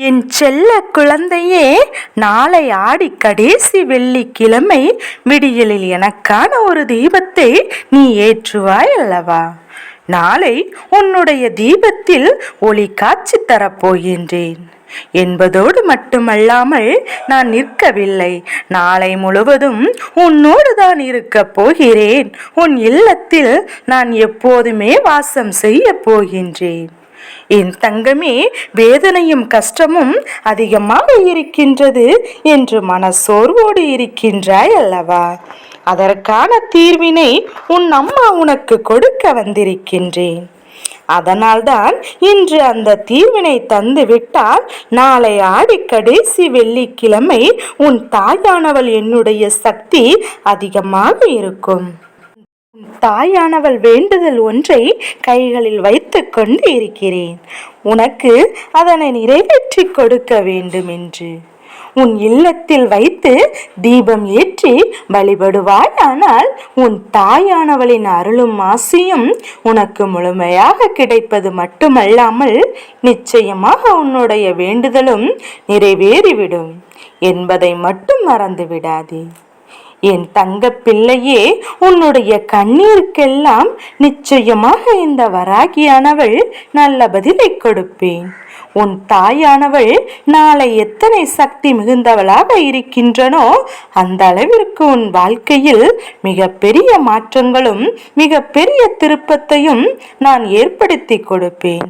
என் செல்ல குழந்தையே நாளை ஆடி கடைசி வெள்ளிக்கிழமை விடியலில் எனக்கான ஒரு தீபத்தை நீ ஏற்றுவாய் அல்லவா? நாளை உன்னுடைய தீபத்தில் ஒளி காட்சி தரப்போகின்றேன் என்பதோடு மட்டுமல்லாமல் நான் நிற்கவில்லை. நாளை முழுவதும் உன்னோடு தான் இருக்கப் போகிறேன். உன் இல்லத்தில் நான் எப்போதுமே வாசம் செய்ய போகின்றேன். என் தங்கமே வேதனையும் கஷ்டமும் அதிகமாக இருக்கின்றது என்று மனசோர்வோடு இருக்கின்றாய் அல்லவா? அதற்கான தீர்வினை உன் அம்மா உனக்கு கொடுக்க வந்திருக்கின்றேன். அதனால்தான் இன்று அந்த தீர்வினை தந்து விட்டால் நாளை ஆடி கடைசி வெள்ளிக்கிழமை உன் தாயானவள் என்னுடைய சக்தி அதிகமாக இருக்கும். தாயானவள் வேண்டுதல் ஒன்றை கைகளில் வைத்து கொண்டு இருக்கிறேன் உனக்கு அதனை நிறைவேற்றி கொடுக்க வேண்டும் என்று உன் இல்லத்தில் வைத்து தீபம் ஏற்றி வழிபடுவாய் ஆனால் உன் தாயானவளின் அருளும் ஆசியும் உனக்கு முழுமையாக கிடைப்பது மட்டுமல்லாமல் நிச்சயமாக உன்னுடைய வேண்டுதலும் நிறைவேறிவிடும் என்பதை மட்டும் மறந்து விடாதே என் தங்க பிள்ளையே உன்னுடைய கண்ணீருக்கெல்லாம் நிச்சயமாக இந்த வராகியானவள் நல்ல பதிலை கொடுப்பேன். உன் தாயானவள் நாளை எத்தனை சக்தி மிகுந்தவளாக இருக்கின்றனோ அந்த அளவிற்கு உன் வாழ்க்கையில் மிக பெரிய மாற்றங்களும் மிக பெரிய திருப்பத்தையும் நான் ஏற்படுத்தி கொடுப்பேன்.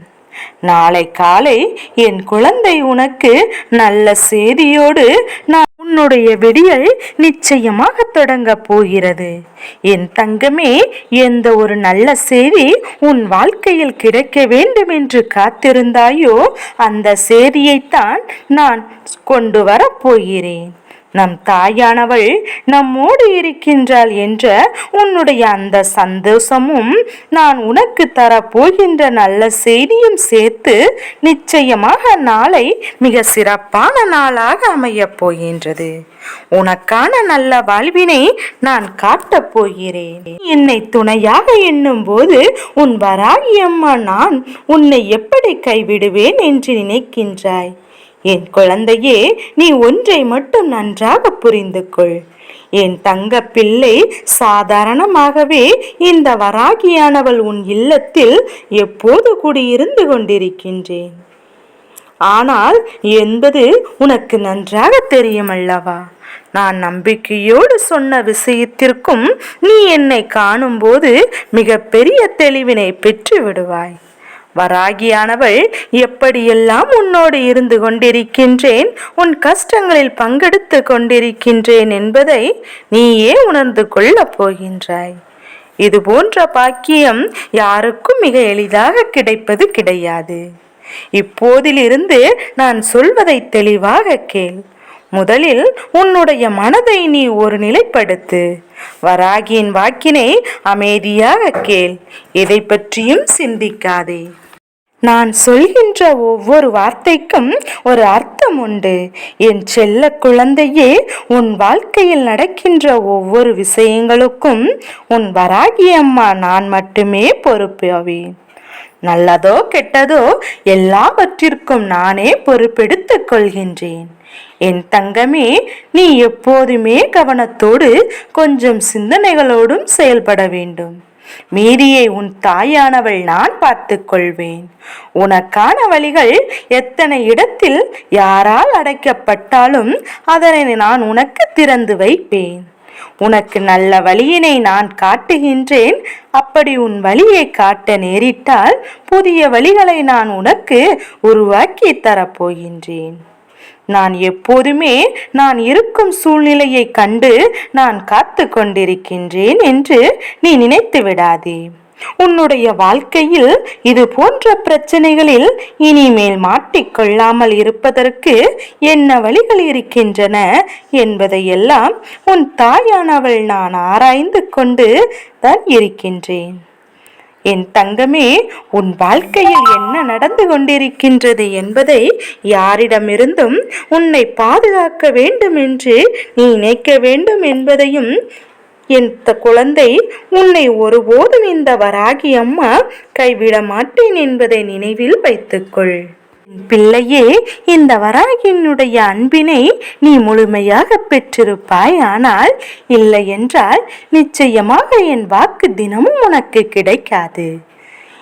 நாளை காலை என் குழந்தை உனக்கு நல்ல செய்தியோடு நான் உன்னுடைய விடியல் நிச்சயமாக தொடங்க போகிறது. என் தங்கமே எந்த ஒரு நல்ல செய்தி உன் வாழ்க்கையில் கிடைக்க வேண்டும் என்று காத்திருந்தாயோ அந்த செய்தியைத்தான் நான் கொண்டு வரப் போகிறேன். நம் தாயானவள் நம்மோடு இருக்கின்றாள் என்ற உன்னுடைய அந்த சந்தோஷமும் நான் உனக்கு தரப்போகின்ற நல்ல செய்தியும் சேர்த்து நிச்சயமாக நாளை மிக சிறப்பான நாளாக அமையப் போகின்றது. உனக்கான நல்ல வாழ்வினை நான் காட்டப் போகிறேன். என்னை துணையாக எண்ணும் போது உன் வராகியம்மா நான் உன்னை எப்படி கைவிடுவேன் என்று நினைக்கின்றாய். என் குழந்தையே நீ ஒன்றை மட்டும் நன்றாக புரிந்து கொள் என் தங்க பிள்ளை சாதாரணமாகவே இந்த வராகியானவள் உன் இல்லத்தில் எப்போது கூடியிருந்து கொண்டிருக்கின்றேன்? ஆனால் என்பது உனக்கு நன்றாக தெரியும் அல்லவா நான் நம்பிக்கையோடு சொன்ன விஷயத்திற்கும் நீ என்னை காணும்போது மிகப்பெரிய தெளிவினை பெற்று விடுவாய் வராகியானவள் எப்படியெல்லாம் உன்னோடு இருந்து கொண்டிருக்கின்றேன் உன் கஷ்டங்களில் பங்கெடுத்து கொண்டிருக்கின்றேன் என்பதை நீயே உணர்ந்து கொள்ளப் போகின்றாய். இது போன்ற பாக்கியம் யாருக்கும் மிக எளிதாக கிடைப்பது கிடையாது. இப்போதிலிருந்து நான் சொல்வதை தெளிவாக கேள். முதலில் உன்னுடைய மனதை நீ ஒரு நிலைப்படுத்து. வராகியின் வாக்கினை அமைதியாக கேள். எதை பற்றியும் சிந்திக்காதே. நான் சொல்கின்ற ஒவ்வொரு வார்த்தைக்கும் ஒரு அர்த்தம் உண்டு என் செல்ல குழந்தையே உன் வாழ்க்கையில் நடக்கின்ற ஒவ்வொரு விஷயங்களுக்கும் உன் வராகி அம்மா நான் மட்டுமே பொறுப்பாவேன். நல்லதோ கெட்டதோ எல்லாவற்றிற்கும் நானே பொறுப்பெடுத்துக் கொள்கின்றேன். என் தங்கமே நீ எப்போதுமே கவனத்தோடு கொஞ்சம் சிந்தனைகளோடும் செயல்பட வேண்டும். மீதியை உன் தாயானவள் நான் பார்த்து கொள்வேன் உனக்கான வழிகள் எத்தனை இடத்தில் யாரால் அடைக்கப்பட்டாலும் அதனை நான் உனக்கு திறந்து வைப்பேன். உனக்கு நல்ல வழியினை நான் காட்டுகின்றேன். அப்படி உன் வழியை காட்ட நேரிட்டால் புதிய வழிகளை நான் உனக்கு உருவாக்கி தரப்போகின்றேன். நான் எப்போதுமே நான் இருக்கும் சூழ்நிலையை கண்டு நான் காத்து கொண்டிருக்கின்றேன் என்று நீ நினைத்து விடாதே. உன்னுடைய வாழ்க்கையில் இது போன்ற பிரச்சனைகளில் இனிமேல் மாட்டிக்கொள்ளாமல் இருப்பதற்கு என்ன வழிகள் இருக்கின்றன என்பதையெல்லாம் உன் தாயானவள் நான் ஆராய்ந்து கொண்டு தான் இருக்கின்றேன். என் தங்கமே உன் வாழ்க்கையில் என்ன நடந்து கொண்டிருக்கின்றது என்பதை யாரிடமிருந்தும் உன்னை பாதுகாக்க வேண்டும் என்று நீ நினைக்க வேண்டும் என்பதையும் என் குழந்தை உன்னை ஒருபோதும் இந்த வராகி அம்மா கைவிட மாட்டேன் என்பதை நினைவில் வைத்துக்கொள். பிள்ளையே இந்த வராகியினுடைய அன்பினை நீ முழுமையாக பெற்றிருப்பாய். ஆனால் இல்லை என்றால் நிச்சயமாக என் வாக்கு தினமும் உனக்கு கிடைக்காது.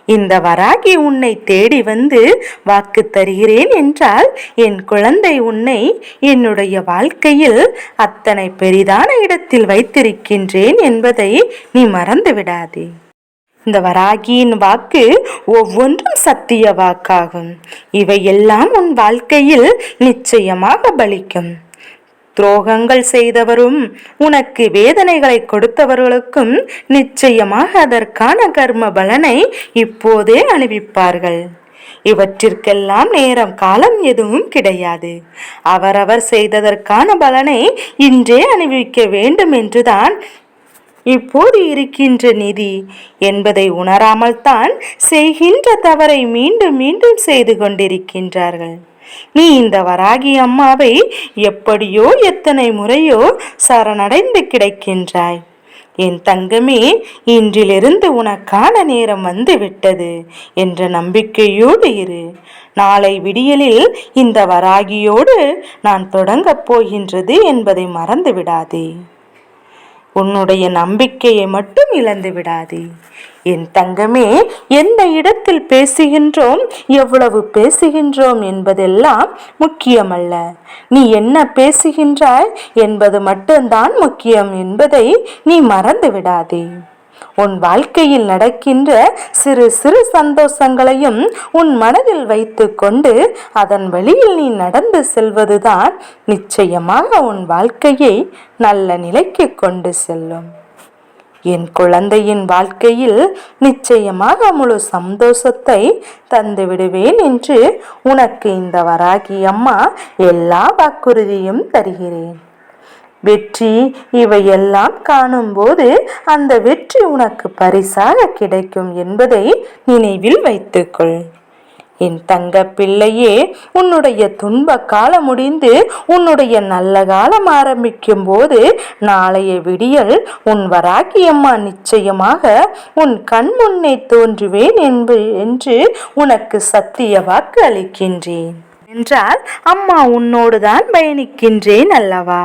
இந்த வராகி உன்னை தேடி வந்து வாக்கு தருகிறேன் என்றால் என் குழந்தை உன்னை என்னுடைய வாழ்க்கையில் அத்தனை பெரிதான இடத்தில் வைத்திருக்கின்றேன் என்பதை நீ மறந்துவிடாதே. இந்த வராகியின் வாக்கு ஒவ்வொன்றும் சத்திய வாக்காகும். இவையெல்லாம் உன் வாழ்க்கையில் நிச்சயமாக பலிக்கும். துரோகங்கள் செய்தவரும் உனக்கு வேதனைகளை கொடுத்தவர்களுக்கும் நிச்சயமாக அதற்கான கர்ம பலனை இப்போதே அணிவிப்பார்கள் இவற்றிற்கெல்லாம் நேரம் காலம் எதுவும் கிடையாது. அவரவர் செய்ததற்கான பலனை இன்றே அணிவிக்க வேண்டும் என்றுதான் இப்போது இருக்கின்ற நிதி என்பதை உணராமல் தான் செய்கின்ற தவறை மீண்டும் மீண்டும் செய்து கொண்டிருக்கின்றார்கள். நீ இந்த வராகி அம்மாவை எப்படியோ எத்தனை முறையோ சரணடைந்து கிடைக்கின்றாய். என் தங்கமே இன்றிலிருந்து உனக்கான நேரம் வந்து விட்டது என்ற நம்பிக்கையோடு இரு. நாளை விடியலில் இந்த வராகியோடு நான் தொடங்கப் போகின்றது என்பதை மறந்து விடாதே உன்னுடைய நம்பிக்கையை மட்டும் இழந்து விடாதே. என் தங்கமே எந்த இடத்தில் பேசுகின்றோம் எவ்வளவு பேசுகின்றோம் என்பதெல்லாம் முக்கியமல்ல. நீ என்ன பேசுகின்றாய் என்பது மட்டும்தான் முக்கியம் என்பதை நீ மறந்து விடாதே. உன் வாழ்க்கையில் நடக்கின்ற சிறு சிறு சந்தோஷங்களையும் உன் மனதில் வைத்து கொண்டு அதன் வழியில் நீ நடந்து செல்வதுதான் நிச்சயமாக உன் வாழ்க்கையை நல்ல நிலைக்கு கொண்டு செல்லும். என் குழந்தையின் வாழ்க்கையில் நிச்சயமாக முழு சந்தோஷத்தை தந்து விடுவேன் என்று உனக்கு இந்த வராகி அம்மா எல்லா வாக்குறுதியும் தருகிறேன். வெற்றி இவையெல்லாம் காணும்போது அந்த வெற்றி உனக்கு பரிசாக கிடைக்கும் என்பதை நினைவில் வைத்துக்கொள். என் தங்க பிள்ளையே உன்னுடைய துன்ப காலம் முடிந்து உன்னுடைய நல்ல காலம் ஆரம்பிக்கும் போது நாளைய விடியல் உன் வராக்கியம்மா நிச்சயமாக உன் கண் முன்னே தோன்றுவேன் என்று உனக்கு சத்திய வாக்கு அளிக்கின்றேன். என்றால் அம்மா உன்னோடு தான் பயணிக்கின்றேன் அல்லவா?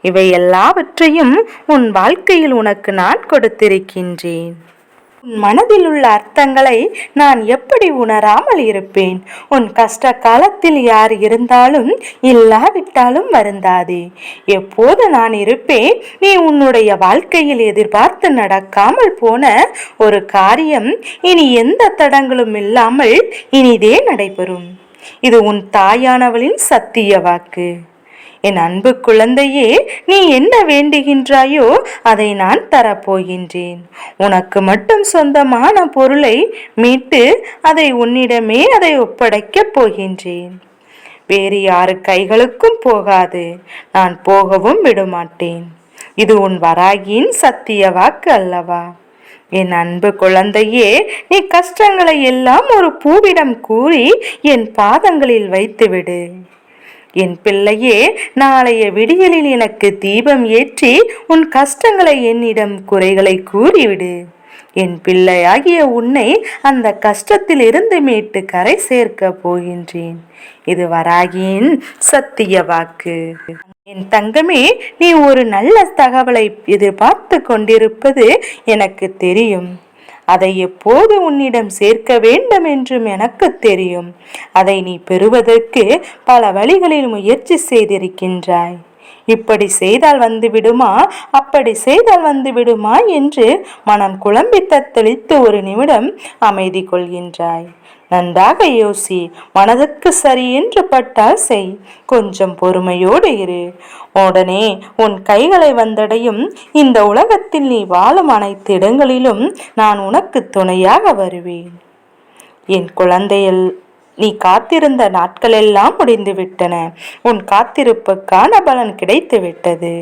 இவை எல்லாவற்றையும் உன் வாழ்க்கையில் உனக்கு நான் கொடுத்திருக்கின்றேன். உன் மனதில் உள்ள அர்த்தங்களை நான் எப்படி உணராமல் இருப்பேன்? உன் கஷ்ட காலத்தில் யார் இருந்தாலும் இல்லாவிட்டாலும் வருந்தாதே. எப்போது நான் இருப்பேன்? நீ உன்னுடைய வாழ்க்கையில் எதிர்பார்த்து நடக்காமல் போன ஒரு காரியம் இனி எந்த தடங்களும் இல்லாமல் இனிதே நடைபெறும். இது உன் தாயானவளின் சத்திய வாக்கு. என் அன்பு குழந்தையே நீ என்ன வேண்டுகின்றாயோ அதை நான் தரப்போகின்றேன். உனக்கு மட்டும் சொந்தமான பொருளை மீட்டு அதை உன்னிடமே அதை ஒப்படைக்கப் போகின்றேன். வேறு யாரு கைகளுக்கும் போகாது நான் போகவும் விடமாட்டேன். இது உன் வராகியின் சத்திய வாக்கு அல்லவா? என் அன்பு குழந்தையே நீ கஷ்டங்களை எல்லாம் ஒரு பூவிடம் கூறி என் பாதங்களில் வைத்துவிடு. என் பிள்ளையே நாளைய விடியலில் எனக்கு தீபம் ஏற்றி உன் கஷ்டங்களை என்னிடம் குறைகளை கூறிவிடு. என் பிள்ளையாகிய உன்னை அந்த கஷ்டத்தில் இருந்து மீட்டு கரை சேர்க்க போகின்றேன். இது வராகியின் சத்திய வாக்கு. என் தங்கமே நீ ஒரு நல்ல தகவலை எதிர்பார்த்து கொண்டிருப்பது எனக்கு தெரியும். அதை எப்போது உன்னிடம் சேர்க்க வேண்டும் என்றும் எனக்கு தெரியும். அதை நீ பெறுவதற்கு பல வழிகளில் முயற்சி செய்திருக்கின்றாய். இப்படி செய்தால் வந்து விடுமா அப்படி செய்தால் வந்து விடுமா என்று மனம் குழம்பி தத்தளித்து ஒரு நிமிடம் அமைதி கொள்கின்றாய். நன்றாக யோசி மனதுக்கு சரி என்று பட்டால் செய் கொஞ்சம் பொறுமையோடு இரு. உடனே உன் கைகளை வந்தடையும் இந்த உலகத்தில் நீ வாழும் அனைத்து இடங்களிலும் நான் உனக்கு துணையாக வருவேன். என் குழந்தையில் நீ காத்திருந்த நாட்களெல்லாம் முடிந்துவிட்டன. உன் காத்திருப்புக்கான பலன் கிடைத்து விட்டது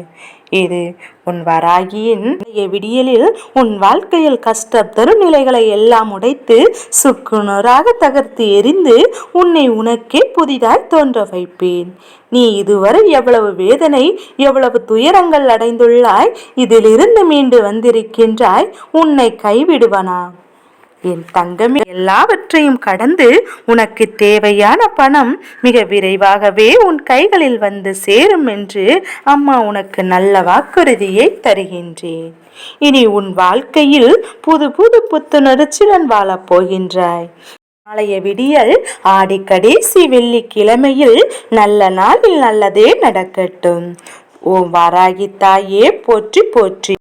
இது உன் வராகியின் விடியலில் உன் வாழ்க்கையில் கஷ்ட தருநிலைகளை எல்லாம் உடைத்து சுக்குநராக தகர்த்து எரிந்து உன்னை உனக்கே புதிதாய் தோன்ற வைப்பேன். நீ இதுவரை எவ்வளவு வேதனை எவ்வளவு துயரங்கள் அடைந்துள்ளாய் இதிலிருந்து மீண்டு வந்திருக்கின்றாய் உன்னை கைவிடுவனா? என் தங்கமே எல்லாவற்றையும் கடந்து உனக்கு தேவையான பணம் மிக விரைவாகவே உன் கைகளில் வந்து சேரும் என்று அம்மா உனக்கு நல்ல வாக்குறுதியை தருகின்றேன். இனி உன் வாழ்க்கையில் புது புது புத்துணர்ச்சியுடன் வாழப் போகின்றாய். நாளைய விடியல் ஆடி கடைசி வெள்ளிக்கிழமையில் நல்ல நாளில் நல்லதே நடக்கட்டும். ஓம் வாராகி தாயே போற்றி போற்றி.